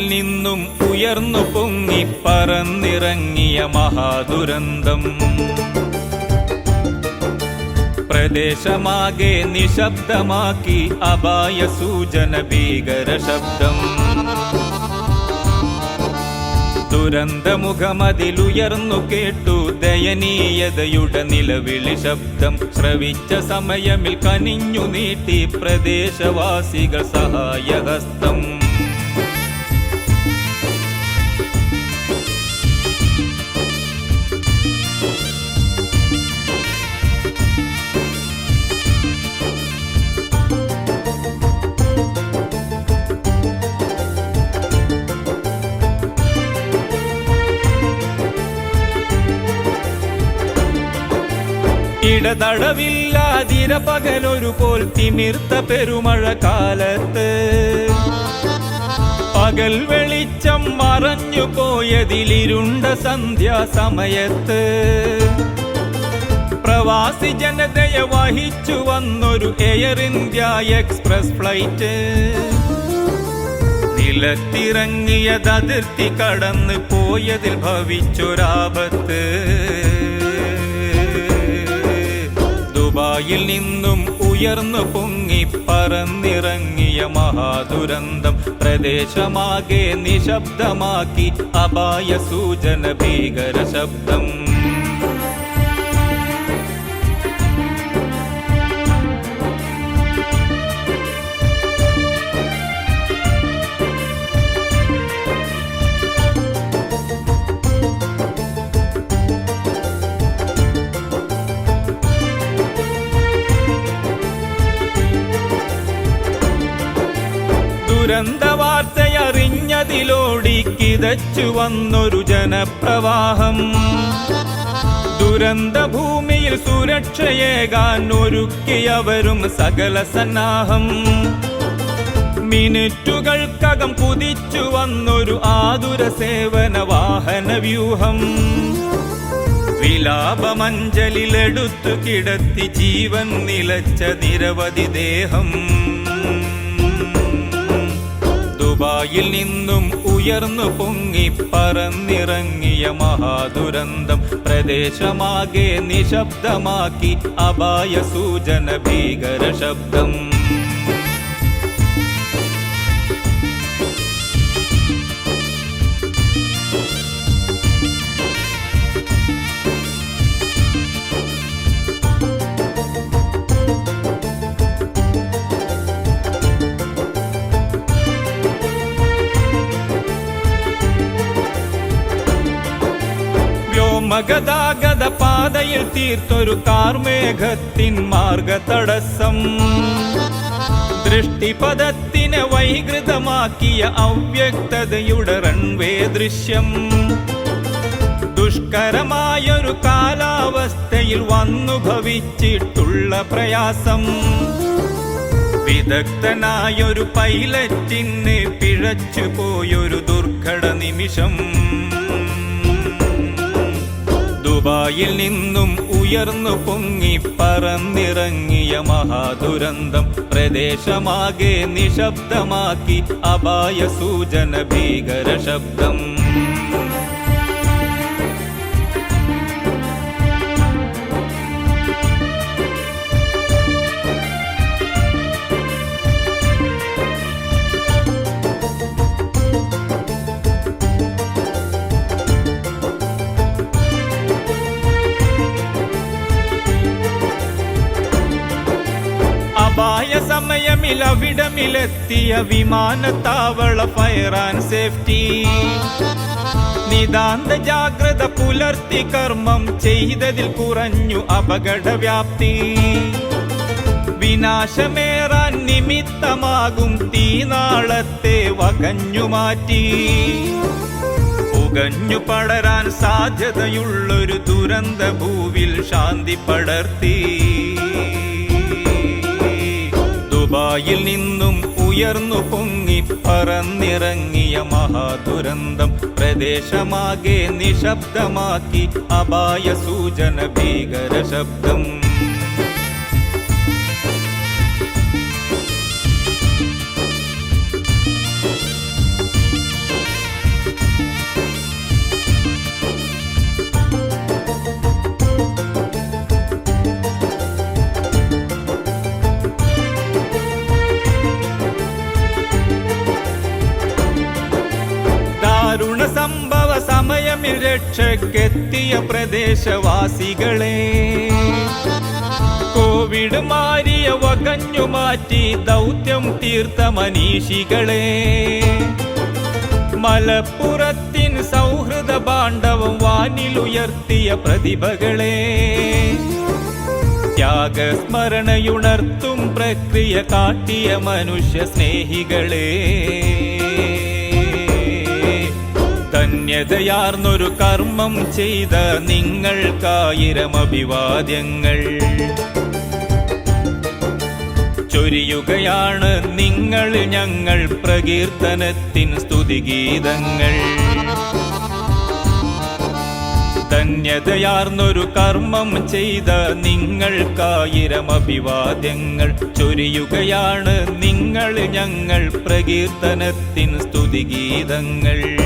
നിന്നും ഉയർന്നു പൊങ്ങി പറന്നിറങ്ങിയ മഹാദുരന്തം. പ്രദേശമാകെ നിശബ്ദമാക്കി അപായ സൂചന ഭീകര ശബ്ദം. ദുരന്തമുഖമതിലുയർന്നു കേട്ടു ദയനീയതയുടെ നിലവിളി ശബ്ദം. ശ്രവിച്ച സമയമിൽ കനിഞ്ഞു നീട്ടി പ്രദേശവാസികൾ സഹായഹസ്തം. ഇടതടവില്ലാതിര പകലൊരു പോൽ തിമിർത്ത പെരുമഴ കാലത്ത് പകൽ വെളിച്ചം മറഞ്ഞു പോയതിലിരുണ്ട സന്ധ്യാസമയത്ത്. പ്രവാസി ജനതയെ വഹിച്ചു വന്നൊരു എയർ ഇന്ത്യ എക്സ്പ്രസ് ഫ്ലൈറ്റ്. നിലത്തിറങ്ങിയത് അതിർത്തി കടന്ന് പോയതിൽ ഭവിച്ചൊരാപത്ത്. ദുബായിൽ നിന്നും ഉയർന്നു പൊങ്ങി പറന്നിറങ്ങിയ മഹാദുരന്തം പ്രദേശമാകെ നിശബ്ദമാക്കി അപായ സൂചന ഭീകര ശബ്ദം. ദുരന്ത വാർത്തയറിഞ്ഞതിലോടി കിതച്ചു വന്നൊരു ജനപ്രവാഹം. ദുരന്ത ഭൂമിയിൽ സുരക്ഷയേകാൻ ഒരുക്കിയവരും സകല സന്നാഹം. മിനിറ്റുകൾക്കകം കുതിച്ചു വന്നൊരു ആതുര സേവന വാഹന വ്യൂഹം. വിലാപമഞ്ചലിലെടുത്തു കിടത്തി ജീവൻ നിലച്ച നിരവധി ദേഹം. ദുബായിൽ നിന്നും ഉയർന്നു പൊങ്ങി പറന്നിറങ്ങിയ മഹാദുരന്തം പ്രദേശമാകെ നിശബ്ദമാക്കി അപായ സൂചന ഭീകര ശബ്ദം. വ്യോമഗതാഗത പാതയിൽ തീർത്തൊരു കാർമേഘത്തിൻ മാർഗ തടസ്സം ദൃഷ്ടിപഥത്തിനെ വൈകൃതമാക്കിയ അവ്യക്തതയുടെ റൺവേ ദൃശ്യം. ദുഷ്കരമായൊരു കാലാവസ്ഥയിൽ വന്നു ഭവിച്ചിട്ടുള്ള പ്രയാസം. വിദഗ്ധനായൊരു പൈലറ്റിന് പിഴച്ചു പോയൊരു ദുർഘട നിമിഷം ദുബായിൽ നിന്നും ഉയർന്നു പൊങ്ങി പറന്നിറങ്ങിയ മഹാദുരന്തം പ്രദേശമാകെ നിശബ്ദമാക്കി അപായ സൂചന ഭീകര ശബ്ദം. സമയമിൽ അവിടമിലെത്തിയ വിമാനത്താവള ഫയർ ആൻഡ് സേഫ്റ്റി നിതാന്ത ജാഗ്രത പുലർത്തി കർമ്മം ചെയ്തതിൽ കുറഞ്ഞു അപകട വ്യാപ്തി വിനാശമേറാൻ നിമിത്തമാകും തീനാളത്തെ വകഞ്ഞു മാറ്റി. പുകഞ്ഞു പടരാൻ സാധ്യതയുള്ളൊരു ദുരന്ത ഭൂവിൽ ശാന്തി പടർത്തി. ഉയർന്നു പൊങ്ങി പറന്നിറങ്ങിയ മഹാദുരന്തം പ്രദേശമാകെ നിശബ്ദമാക്കി അപായ സൂചന ഭീകര ശബ്ദം. രക്ഷക്കെത്തിയ പ്രദേശവാസികളെ. കോവിഡ് മാരിയ വകഞ്ഞു മാറ്റി ദൗത്യം തീർത്ത മനീഷികളെ. മലപ്പുറത്തിൻ സൗഹൃദ ബാണ്ഡവം വാനിലുയർത്തിയ പ്രതിഭകളെ. ത്യാഗസ്മരണയുണർത്തും പ്രക്രിയ കാട്ടിയ മനുഷ്യ സ്നേഹികളെ. ധന്യതയാർന്നൊരു കർമ്മം ചെയ്ത നിങ്ങൾക്കായിരം അഭിവാദ്യങ്ങൾ ചൊരിയുകയാണ് നിങ്ങൾ ഞങ്ങൾ പ്രകീർത്തനത്തിൻ സ്തുതിഗീതങ്ങൾ. ധന്യതയാർന്നൊരു കർമ്മം ചെയ്ത നിങ്ങൾക്കായിരം അഭിവാദ്യങ്ങൾ ചൊരിയുകയാണ് നിങ്ങൾ ഞങ്ങൾ പ്രകീർത്തനത്തിൻ സ്തുതിഗീതങ്ങൾ.